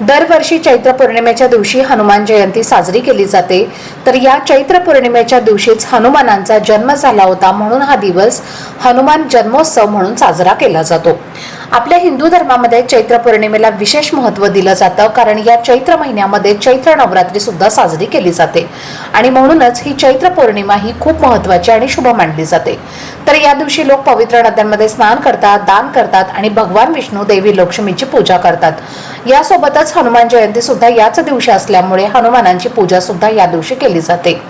दरवर्षी चैत्र पौर्णिमेच्या दिवशी हनुमान जयंती साजरी केली जाते. तर या चैत्र पौर्णिमेच्या दिवशीच हनुमानांचा जन्म झाला होता म्हणून हा दिवस हनुमान जन्मोत्सव म्हणून साजरा केला जातो. आपल्या हिंदू धर्मामध्ये चैत्र पौर्णिमेला विशेष महत्त्व दिलं जातं कारण या चैत्र महिन्यामध्ये चैत्र नवरात्री सुद्धा साजरी केली जाते. आणि म्हणूनच ही चैत्र पौर्णिमा ही खूप महत्त्वाची आणि शुभ मानली जाते. तर या दिवशी लोक पवित्र नद्यांमध्ये स्नान करतात दान करतात आणि भगवान विष्णू देवी लक्ष्मीची पूजा करतात. यासोबतच हनुमान जयंती सुद्धा याच दिवशी असल्यामुळे हनुमानांची पूजा सुद्धा या दिवशी केली जाते.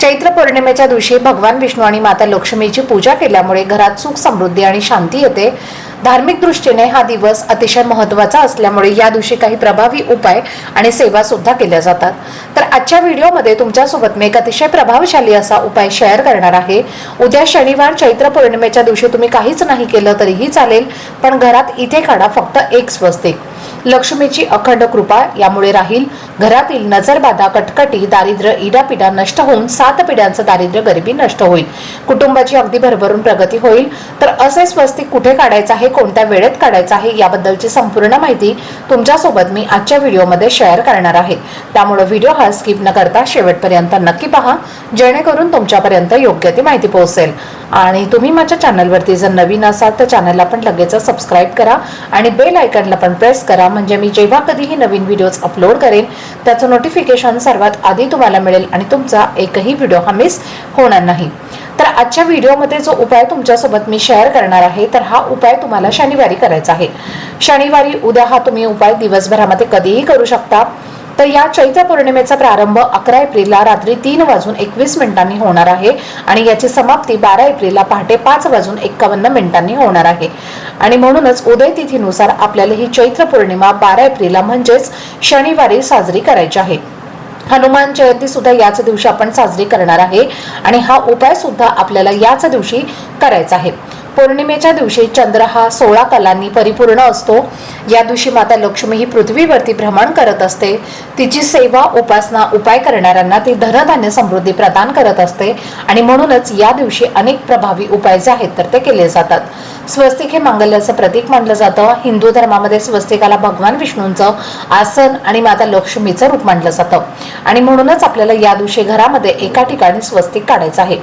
चैत्र पौर्णिमेच्या दिवशी भगवान विष्णू आणि माता लक्ष्मीची पूजा केल्यामुळे घरात सुख समृद्धी आणि शांती येते. धार्मिक दृष्टीने हा दिवस अतिशय महत्त्वाचा असल्यामुळे या दिवशी काही प्रभावी उपाय आणि सेवा सुद्धा केल्या जातात. तर आजच्या व्हिडिओमध्ये तुमच्यासोबत मी एक अतिशय प्रभावशाली असा उपाय शेअर करणार आहे. उद्या शनिवार चैत्र पौर्णिमेच्या दिवशी तुम्ही काहीच नाही केलं तरीही चालेल पण घरात इथे काढा फक्त एक स्वस्तिक. लक्ष्मीची अखंड कृपा यामुळे राहील. घरातील नजरबाधा कटकटी दारिद्र्य इडापिडा नष्ट होऊन सात पिढ्यांचं दारिद्र्य गरिबी नष्ट होईल. कुटुंबाची अगदी भरभरून प्रगती होईल. तर असे स्वस्तिक कुठे काढायचं आहे कोणत्या वेळेत काढायचं आहे याबद्दलची संपूर्ण माहिती तुमच्यासोबत मी आजच्या व्हिडिओमध्ये शेअर करणार आहे. त्यामुळे व्हिडिओ हा स्किप न करता शेवटपर्यंत नक्की पहा. जेणेकरून तुमच्यापर्यंत योग्य ती माहिती पोहोचेल. आणि तुम्ही माझ्या चॅनलवरती जर नवीन असाल तर चॅनलला पण लगेच सबस्क्राईब करा आणि बेल आयकनला पण प्रेस करा. म्हणजे मी जेव्हा कधीही नवीन व्हिडिओज अपलोड करेन त्याचं नोटिफिकेशन सर्वात आधी तुम्हाला मिळेल आणि तुमचा एकही व्हिडिओ हा मिस होणार नाही. तर आजच्या व्हिडिओमध्ये जो उपाय तुमच्यासोबत मी शेअर करणार आहे तर हा उपाय तुम्हाला शनिवारी करायचा आहे. शनिवारी उद्या हा तुम्ही उपाय दिवसभरामध्ये कधीही करू शकता. तर या चैत्र पौर्णिमेचा प्रारंभ अकरा एप्रिलला रात्री तीन वाजून एकवीस मिनिटांनी होणार आहे आणि याची समाप्ती बारा एप्रिलला पहाटे पाच वाजून एक्कावन्न मिनिटांनी होणार आहे. आणि म्हणूनच उदय तिथीनुसार आपल्याला ही चैत्र पौर्णिमा बारा एप्रिलला म्हणजेच शनिवारी साजरी करायची आहे. हनुमान जयंती सुद्धा याच दिवशी आपण साजरी करणार आहे आणि हा उपाय सुद्धा आपल्याला याच दिवशी करायचा आहे. पौर्णिमेच्या दिवशी चंद्र हा सोळा कलांनी परिपूर्ण असतो. या दिवशी माता लक्ष्मी ही पृथ्वीवरती भ्रमण करत असते. तिची सेवा उपासना उपाय करणाऱ्यांना ती धनधान्य समृद्धी प्रदान करत असते. आणि म्हणूनच या दिवशी अनेक प्रभावी उपाय जे आहेत तर ते केले जातात. स्वस्तिक हे मांगल्याचं प्रतीक मानलं जातं. हिंदू धर्मामध्ये स्वस्तिकाला भगवान विष्णूंचं आसन आणि माता लक्ष्मीचं रूप मानलं जातं. आणि म्हणूनच आपल्याला या दिवशी घरामध्ये एका ठिकाणी स्वस्तिक काढायचं आहे.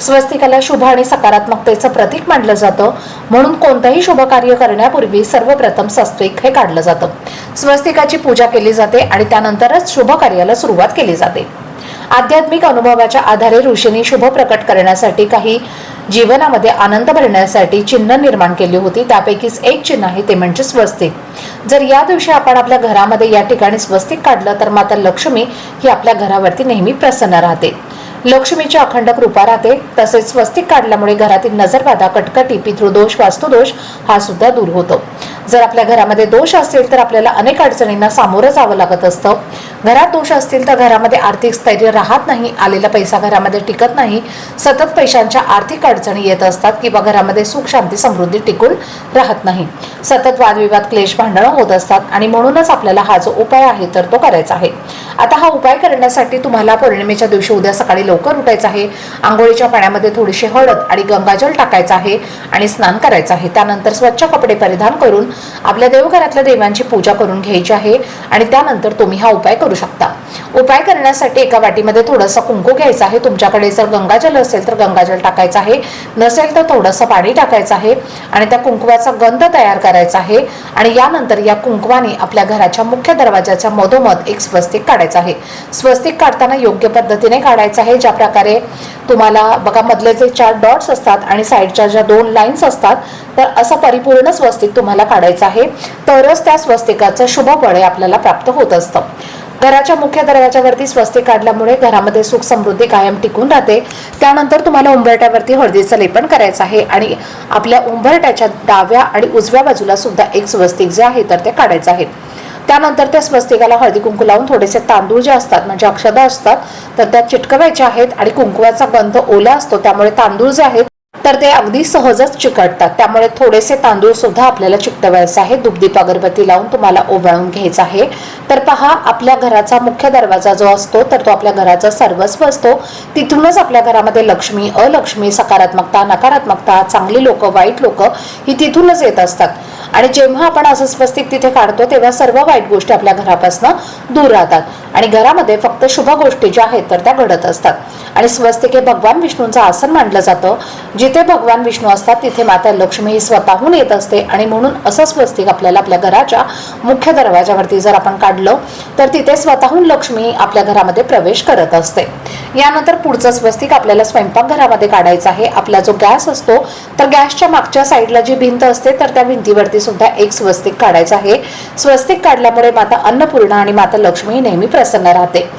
स्वस्तिकाला शुभ आणि सकारात्मकतेचं प्रतीक मानलं जातं. म्हणून कोणतंही शुभ कार्य करण्यापूर्वी सर्वप्रथम स्वस्तिक हे काढलं जातं. स्वस्तिकाची पूजा केली जाते आणि त्यानंतरच शुभ कार्याला सुरुवात केली जाते. आध्यात्मिक अनुभवाच्या आधारे ऋषींनी शुभ प्रकट करण्यासाठी काही जीवनामध्ये आनंद भरण्यासाठी चिन्ह निर्माण केली होती. त्यापैकीच एक चिन्ह आहे ते म्हणजे स्वस्तिक. जर या दिवशी आपण आपल्या घरामध्ये या ठिकाणी स्वस्तिक काढलं तर माता लक्ष्मी ही आपल्या घरावरती नेहमी प्रसन्न राहते. लक्ष्मीची अखंड कृपा राहते. तसेच स्वस्तिक काढल्यामुळे घरातील नजरबाधा कटकटी पितृदोष वास्तुदोष हा सुद्धा दूर होतो. जर आपल्या घरामध्ये दोष असेल तर आपल्याला अनेक अडचणींना सामोरं जावं लागत असतं. घरात दोष असतील तर घरामध्ये आर्थिक स्थैर्य राहत नाही आलेला पैसा घरामध्ये टिकत नाही सतत पैशांच्या आर्थिक अडचणी येत असतात किंवा घरामध्ये सुख शांती समृद्धी टिकून राहत नाही. सतत वादविवाद क्लेश भांडणं होत असतात आणि म्हणूनच आपल्याला हा जो उपाय आहे तर तो करायचा आहे. आता हा उपाय करण्यासाठी तुम्हाला पौर्णिमेच्या दिवशी उद्या सकाळी लवकर उठायचं आहे. आंघोळीच्या पाण्यामध्ये थोडीशी हळद आणि गंगाजल टाकायचं आहे आणि स्नान करायचं आहे. त्यानंतर स्वच्छ कपडे परिधान करून आपल्या देवघरातल्या देवांची पूजा करून घ्यायची आहे आणि त्यानंतर तुम्ही हा उपाय करू उपाय करण्यासाठी एका वाटीमध्ये थोडंसं कुंकू घ्यायचं आहे. तुमच्याकडे जर गंगाजल असेल तर गंगाजल टाकायचं आहे. नसेल तर थोडंसं पाणी टाकायचं आहे. आणि त्या कुंकवाचा गंध तयार करायचा आहे. आणि यानंतर या कुंकवाने आपल्या घराच्या मुख्य दरवाजाच्या मधोमध एक स्वस्तिक काढायचं आहे. स्वस्तिक काढताना योग्य पद्धतीने काढायचं आहे. ज्या प्रकारे तुम्हाला बघा मधले जे चार डॉट्स असतात आणि साईडच्या ज्या दोन लाईन्स असतात तर असं परिपूर्ण स्वस्तिक तुम्हाला काढायचं आहे. तरच त्या स्वस्तिकाचं शुभ फळे आपल्याला प्राप्त होत असतं. घराच्या मुख्य दरवाजावरती स्वस्तिक काढल्यामुळे घरामध्ये सुख समृद्धी कायम टिकून राहते. त्यानंतर तुम्हाला उंबरट्यावरती हळदीचं लेपन करायचं आहे आणि आपल्या उंबरट्याच्या डाव्या आणि उजव्या बाजूला सुद्धा एक स्वस्तिक जे आहे तर ते काढायचं आहे. त्यानंतर त्या स्वस्तिकाला हळदी कुंकू लावून थोडेसे तांदूळ जे असतात म्हणजे अक्षदा असतात तर त्या चिटकवायच्या आहेत आणि कुंकवाचा गंध ओला असतो त्यामुळे तांदूळ जे आहेत तर ते अगदी सहजच चिकटतात. त्यामुळे थोडेसे तांदूळ सुद्धा आपल्याला चिकटवायचे आहे. दुपदीप अगरबत्ती लावून तुम्हाला ओवाळून घ्यायचा आहे. तर पहा आपल्या घराचा मुख्य दरवाजा जो असतो तर तो आपल्या घराचा सर्वस्व असतो. तिथूनच आपल्या घरामध्ये लक्ष्मी अलक्ष्मी सकारात्मकता नकारात्मकता चांगली लोक वाईट लोक ही तिथूनच येत असतात. आणि जेव्हा आपण असं स्वस्तिक तिथे काढतो तेव्हा सर्व वाईट गोष्टी आपल्या घरापासून दूर राहतात. आणि घरामध्ये फक्त शुभ गोष्टी ज्या आहेत तर त्या घडत असतात. आणि स्वस्तिक हे भगवान विष्णूंचं आसन मानलं जातं. जिथे भगवान विष्णू असतात तिथे माता लक्ष्मी ही स्वतःहून येत असते. आणि म्हणून असं स्वस्तिक आपल्याला आपल्या घराच्या मुख्य दरवाजावरती जर आपण काढलं तर तिथे स्वतःहून लक्ष्मी आपल्या घरामध्ये प्रवेश करत असते. यानंतर पुढचं स्वस्तिक आपल्याला स्वयंपाकघरामध्ये काढायचं आहे. आपला जो गॅस असतो तर गॅसच्या मागच्या साईडला जी भिंत असते तर त्या भिंतीवरती सुद्धा एक स्वस्तिक काढायचं आहे. स्वस्तिक काढल्यामुळे माता अन्नपूर्णा आणि माता लक्ष्मी नेहमी प्रसन्न राहते.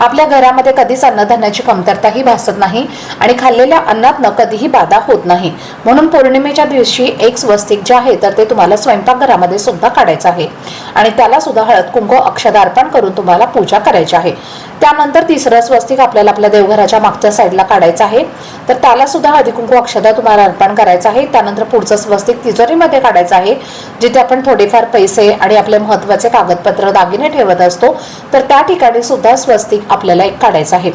आपल्या घरामध्ये कधीच अन्नधान्याची कमतरताही भासत नाही आणि खाल्लेल्या अन्नातनं कधीही बाधा होत नाही. म्हणून पौर्णिमेच्या दिवशी एक स्वस्तिक जे आहे तर ते तुम्हाला स्वयंपाकघरामध्ये सुद्धा काढायचं आहे. आणि त्याला सुद्धा हळद कुंकू अक्षदा अर्पण करून तुम्हाला पूजा करायची आहे. त्यानंतर तिसरं स्वस्तिक आपल्याला आपल्या देवघराच्या मागच्या साईडला काढायचं आहे. तर त्याला सुद्धा हळदीकुंकू अक्षदा तुम्हाला अर्पण करायचं आहे. त्यानंतर पुढचं स्वस्तिक तिजोरीमध्ये काढायचं आहे जिथे आपण थोडेफार पैसे आणि आपले महत्त्वाचे कागदपत्र दागिने ठेवत असतो. तर त्या ठिकाणी सुद्धा स्वस्तिक आपल्याला एक काढायचं आहे.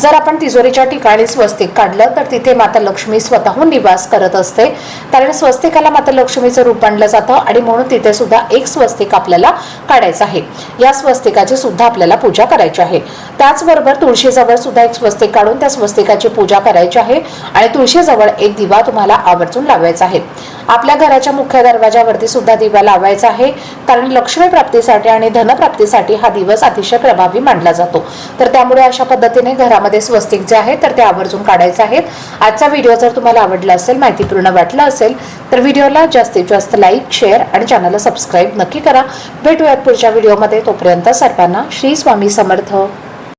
जर आपण तिजोरीच्या ठिकाणी स्वस्तिक काढलं तर तिथे माता लक्ष्मी स्वतःहून निवास करत असते. कारण स्वस्तिकाला माता लक्ष्मीचं रूप आणलं जातं आणि म्हणून तिथे सुद्धा एक स्वस्तिक आपल्याला काढायचं आहे. या स्वस्तिकाची सुद्धा आपल्याला पूजा करायची आहे. त्याचबरोबर तुळशीजवळ सुद्धा एक स्वस्तिक काढून त्या स्वस्तिकाची पूजा करायची आहे आणि तुळशीजवळ एक दिवा तुम्हाला आवर्जून लावायचा आहे. आपल्या घराच्या मुख्य दरवाजावरती सुद्धा दिवा लावायचा आहे. कारण लक्ष्मी प्राप्तीसाठी आणि धनप्राप्तीसाठी हा दिवस अतिशय प्रभावी मानला जातो. तर त्यामुळे अशा पद्धतीने घरामध्ये स्वस्तिक जे आहे तर ते आवर्जून काढायचे आहेत. आजचा व्हिडिओ जर तुम्हाला आवडला असेल माहितीपूर्ण वाटला असेल तर व्हिडिओला जास्तीत जास्त लाईक शेअर आणि चॅनलला सबस्क्राईब नक्की करा. भेटूयात पुढच्या व्हिडिओमध्ये तोपर्यंत सर्वांना श्री स्वामी समर्थ.